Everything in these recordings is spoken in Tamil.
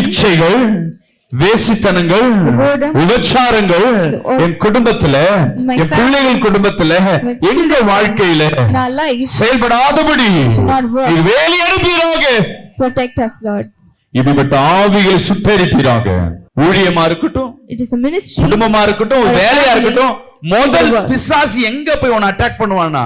இச்சைகள் வேசித்தனங்கள் உபச்சாரங்கள் என் குடும்பத்துல என் பிள்ளைகள் குடும்பத்துல எங்க வாழ்க்கையில செயல்படாதபடி வேலி Lord. இப்படிப்பட்ட ஆவிகளை சுட்டரிப்பீராக. ஊழியமா இருக்கட்டும் is a ministry. குடும்பமா இருக்கட்டும் வேலையா. இருக்கட்டும் முதல். பிசாசு எங்க போய் உன்னை அட்டாக் பண்ணுவானா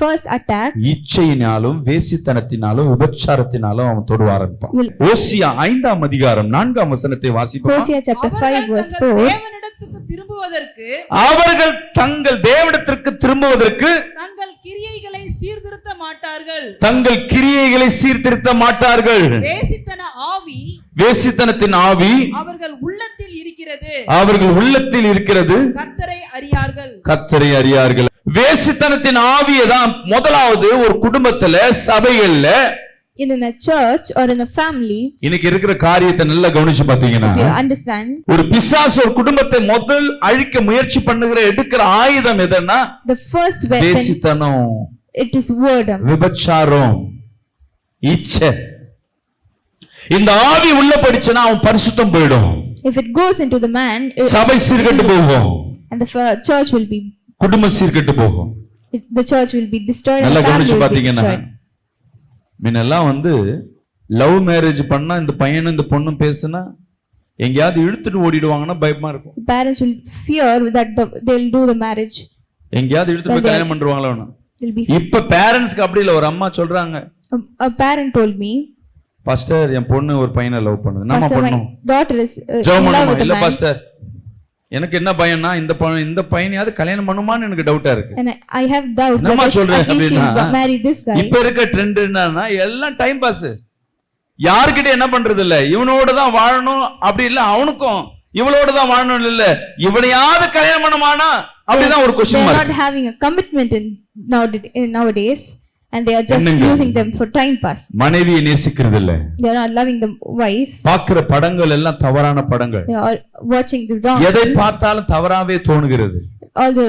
first attack இச்சையினாலும் வேசித்தனத்தினாலும் விபச்சாரத்தினாலும் அவன் தொடுவ ஆரம்பிப்பான் ஓசியா ஐந்தாம் அதிகாரம் நான்காம் வசனத்தை வாசிப்போம் Hosea chapter 5 அவர்கள் verse தங்கள் 4. தேவனிடத்துக்கு திரும்புவதற்கு அவர்கள் தங்கள் தேவனிடத்திற்கு திரும்புவதற்கு தங்கள் கிரியைகளை சீர்திருத்த மாட்டார்கள் தங்கள் கிரியைகளை சீர்திருத்த மாட்டார்கள் வேசித்தன ஆவி வேசித்தனத்தின் ஆவி அவர்கள் உள்ளத்தில் இருக்கிறது. அவர்கள் உள்ளத்தில் இருக்கிறது. கர்த்தரை அறியார்கள். கத்தரை அறியார்கள். வேசித்தனத்தின் ஆவியை தான் முதலாவது ஒரு குடும்பத்துல சபைகள்ல In a church or in a family, இன்னைக்கு இருக்கிற காரியத்தை நல்லா கவனிச்சு பாத்தீங்கன்னா if you understand, ஒரு பிசாசு ஒரு குடும்பத்தை முதல் அழிக்க முயற்சி பண்ணுகிற எடுக்கிற ஆயுதம் எதுன்னா the first weapon, வேசித்தனம். it is wordom. விபச்சாரம். இச்சை இந்த ஆவி உள்ள படிச்சுன்னா அவன் பரிசுத்தம் போயிடும் If it goes into the man, சபை சீர்கெட்டு போகும் and the church will be, குடும்பம் சீர்கெட்டு போகும் the church will be destroyed நல்லா கவனிச்சு பாத்தீங்கன்னா. முன்னெல்லாம் வந்து லவ் மேரேஜ் பண்ணா இந்த பையனும் இந்த பொண்ணும் பேசுனா எங்கேயாவது இழுத்துட்டு ஓடிடுவாங்கன்னா பயமா இருக்கும் parents will fear that the, they'll do the marriage. எங்கேயாவது இழுத்து போய் கல்யாணம் be. இப்ப பேரண்ட்ஸ்க்கு அப்படி இல்ல ஒரு அம்மா சொல்றாங்க A, a parent told me, pastor என் பொண்ணு ஒரு பையனை லவ் பண்ணுது. நம்ம daughter is uh, ஜெபம் பண்ணுமா இல்ல பாஸ்டர் எனக்கு என்ன பயம்னா இந்த பையன் இந்த பையனையாவது கல்யாணம் பண்ணுமான்னு எனக்கு டவுட்டா இருக்கு. And I, I have doubt என்னம்மா whether சொல்ற at least அப்படின்னா, she'll marry this guy. இப்ப இருக்க ட்ரெண்ட் என்னன்னா எல்லாம் டைம் பாஸ் யார்கிட்ட என்ன பண்றது இல்ல? இவனோட தான் வாழணும். அப்படி இல்ல அவனுக்கும் இவளோட தான் வாழணும் இல்ல. இவனையாவது கல்யாணம் பண்ணுமானா? அப்படிதான் ஒரு question mark having a commitment in, nowad- in nowadays, and they are just using them for time pass. மனைவியை நேசிக்கிறது இல்ல They are not loving the wife. பாக்குற படங்கள் எல்லாம் தவறான படங்கள் They are watching the wrong. எதை. பார்த்தாலும் தவறாவே தோணுகிறது All the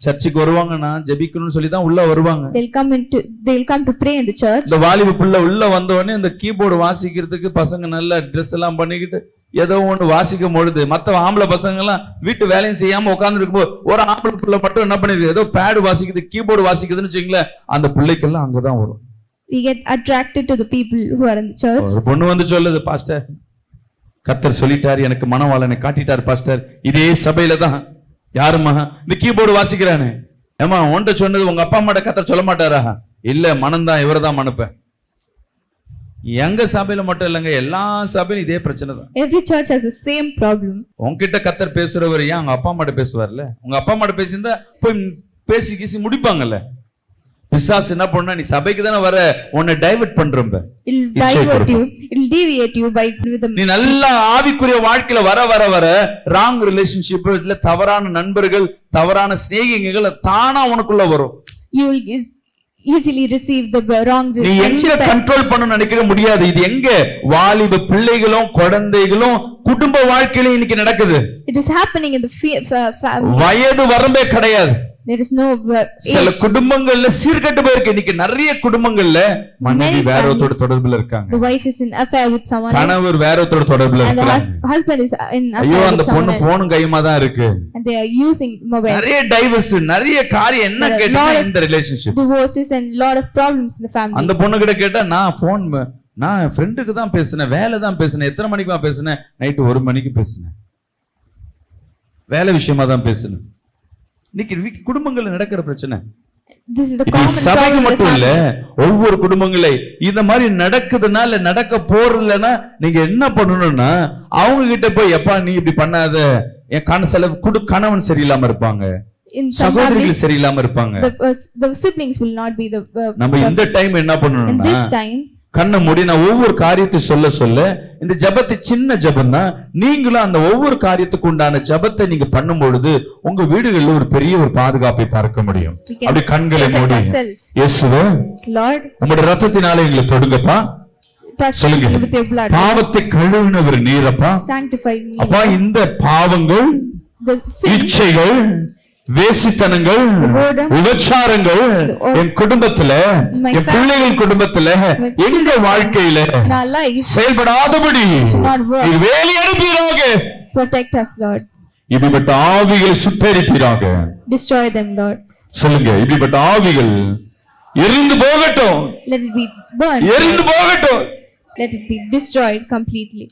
சர்ச்சுக்கு வருவாங்கன்னா ஜெபிக்கணும்னு சொல்லி தான் உள்ள வருவாங்க they'll come into they'll come to pray in the church. இந்த வாலிப புள்ள உள்ள வந்த உடனே இந்த கீபோர்டு வாசிக்கிறதுக்கு பசங்க நல்ல ட்ரெஸ் எல்லாம் பண்ணிக்கிட்டு ஏதோ ஒண்ணு வாசிக்கும் பொழுது மத்த ஆம்பளை பசங்க எல்லாம் வீட்டு வேலையும் செய்யாம உட்கார்ந்து இருக்கும்போது ஒரு ஆம்பளை புள்ள மட்டும் என்ன பண்ணிருக்கு ஏதோ பேடு வாசிக்குது கீபோர்டு வாசிக்குதுன்னு வச்சுங்களேன் அந்த பிள்ளைக்கெல்லாம் அங்கதான் வரும். We get attracted to the people who are in the church. ஒரு பொண்ணு வந்து சொல்லுது பாஸ்டர் கத்தர் சொல்லிட்டார் எனக்கு மனவாளனை காட்டிட்டார் பாஸ்டர் இதே சபையில தான் யாரும்மா இந்த கீபோர்டு வாசிக்கிறானே. ஏமா உன்கிட்ட சொன்னது உங்க அப்பா அம்மாட்ட கத்தர் சொல்ல மாட்டாரா? இல்ல மனம்தான் இவரை தான் மனுப்பேன். எங்க சபையில மட்டும் இல்லைங்க எல்லா சபையிலும் இதே பிரச்சனை தான். Every church has the same problem. உன்கிட்ட கத்தர் பேசுறவர் ஏன் உங்க அப்பா அம்மாட்ட பேசுவார்ல? உங்க அப்பா அம்மாட்ட பேசியிருந்தா போய் பேசி கீசி முடிப்பாங்கல்ல? பிசாசு என்ன பண்ணா நீ சபைக்கு தானே வர உன்னை டைவர்ட் பண்றம்ப. நீ நல்ல ஆவிக்குரிய வாழ்க்கையில வர வர வர ராங் ரிலேஷன்ஷிப் இல்ல தவறான நண்பர்கள் தவறான சிநேகிகள் தானா உனக்குள்ள வரும். You will easily receive the wrong நீ எங்க கண்ட்ரோல் பண்ண நினைக்கிற முடியாது. இது எங்க? வாலிப பிள்ளைகளும் குழந்தைகளும் குடும்ப வாழ்க்கையில இன்னைக்கு நடக்குது. It is happening in the. வயது வரம்பே கிடையாது. There is no uh, சில. குடும்பங்கள்ல சீர்கெட்டு போயிருக்கு. இன்னைக்கு நிறைய குடும்பங்கள்ல மனைவி வேற ஒருத்தரோட families. தொடர்புல இருக்காங்க. The wife is in affair with someone கணவர் வேற ஒருத்தரோட தொடர்புல and the இருக்காங்க hus- husband is in ஐயோ affair அந்த with someone பொண்ணு போனும் கையுமா தான் இருக்கு. And they are using mobile. நிறைய டைவர்ஸ் நிறைய காரியம் என்ன கேட்டா இந்த relationship Divorces and lot of problems in the family. அந்த பொண்ணு கிட்ட கேட்டா நான் போன் நான் ஃப்ரெண்டுக்கு தான் பேசினேன். வேலை தான் பேசினேன். எத்தனை மணிக்கு தான் பேசினேன்? நைட்டு ஒரு மணிக்கு பேசினேன். வேலை விஷயமா தான் பேசினேன். இன்னைக்கு குடும்பங்கள்ல நடக்கிற பிரச்சனை சபைக்கு மட்டும் இல்ல. ஒவ்வொரு குடும்பங்களே இந்த மாதிரி நடக்குதுன்னா இல்ல நடக்க போறதுலன்னா நீங்க என்ன பண்ணணும்னா அவங்க கிட்ட போய் எப்பா நீ இப்படி பண்ணாத என் கண செலவு குடு கணவன் சரியில்லாம இருப்பாங்க சகோதரிகள் சரியில்லாம இருப்பாங்க the, uh, the siblings will not be the. Uh, நம்ம இந்த டைம் என்ன பண்ணணும்னா this time, கண்ணை மூடி நான் ஒவ்வொரு காரியத்தை சொல்ல சொல்ல இந்த ஜபத்தை சின்ன ஜபம் தான் நீங்களும் அந்த ஒவ்வொரு காரியத்துக்கு உண்டான ஜபத்தை நீங்க பண்ணும் பொழுது உங்க வீடுகளில் ஒரு பெரிய ஒரு பாதுகாப்பை பார்க்க முடியும் அப்படி கண்களை மூடி. இயேசுவே உங்களுடைய ரத்தத்தினால எங்களை தொடுங்கப்பா சொல்லுங்க. பாவத்தை கழுவினவர் நீரப்பா. அப்பா இந்த பாவங்கள் இச்சைகள் வேசித்தனங்கள் உபச்சாரங்கள் என் குடும்பத்துல என் பிள்ளைகள் குடும்பத்துல எங்க வாழ்க்கையில செயல்படாதபடி வேலி அனுப்பீராக protect us, Lord. இப்படிப்பட்ட ஆவிகளை சுட்டரிப்பீராக Destroy them, Lord. சொல்லுங்க இப்படிப்பட்ட ஆவிகள் எரிந்து போகட்டும் Let it be burned. எரிந்து போகட்டும் Let it be destroyed completely.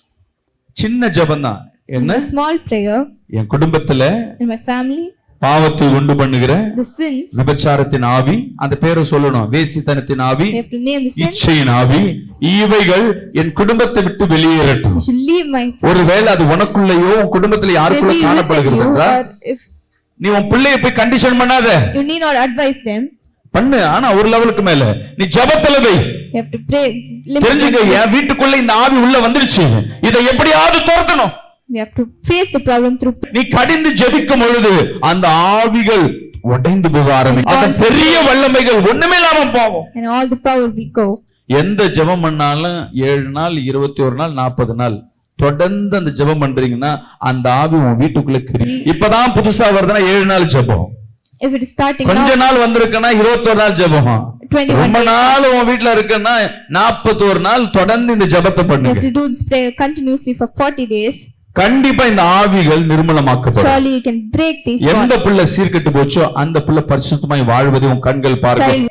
சின்ன ஜபம்தான் என்ன It's a small prayer என் குடும்பத்துல in my family. பாவத்தை உண்டு பண்ணுகிற விபச்சாரத்தின் ஆவி அந்த பேரை சொல்லணும். வேசித்தனத்தின் ஆவி. இச்சையின் ஆவி இவைகள் என் குடும்பத்தை விட்டு வெளியேறட்டும். ஒருவேளை அது உனக்குள்ளேயோ உன் குடும்பத்துல யாருக்குள்ள காணப்படுகிறது? நீ உன் பிள்ளைய போய் கண்டிஷன் பண்ணாத. you need not advise them, பண்ணு ஆனா ஒரு லெவலுக்கு மேல. நீ ஜபத்துல limit தெரிஞ்சுக்க. என் வீட்டுக்குள்ள இந்த ஆவி உள்ள வந்துருச்சு இதை எப்படியாவது துரத்தணும். We have to face the problem through நீ கடிந்து ஜெபிக்கும் பொழுது அந்த ஆவிகள் உடைந்து போக ஆரம்பிக்கும் பெரிய வல்லமைகள் ஒண்ணுமே இல்லாம go. எந்த ஜெபம் பண்ணாலும் ஏழு நாள் இருபத்தி ஒரு நாள் நாற்பது நாள் தொடர்ந்து அந்த ஜெபம் பண்றீங்கன்னா அந்த ஆவி உன் வீட்டுக்குள்ள கிரி. இப்பதான் புதுசா வருதுன்னா ஏழு நாள் ஜெபம். If it is starting கொஞ்ச நாள் வந்திருக்குன்னா இருபத்தொரு நாள் ஜெபம். 21 ரொம்ப நாள் உன் வீட்டுல இருக்குன்னா நாற்பத்தோரு நாள் தொடர்ந்து இந்த ஜெபத்தை பண்ணுங்க. To do this prayer continuously for 40 days. கண்டிப்பா இந்த ஆவிகள் நிர்மூலமாக்கப்படும் எந்த. புள்ள சீர்கெட்டு போச்சோ அந்த புள்ள பரிசுத்தமாய் வாழ்வதை உன் கண்கள் பார்க்கும்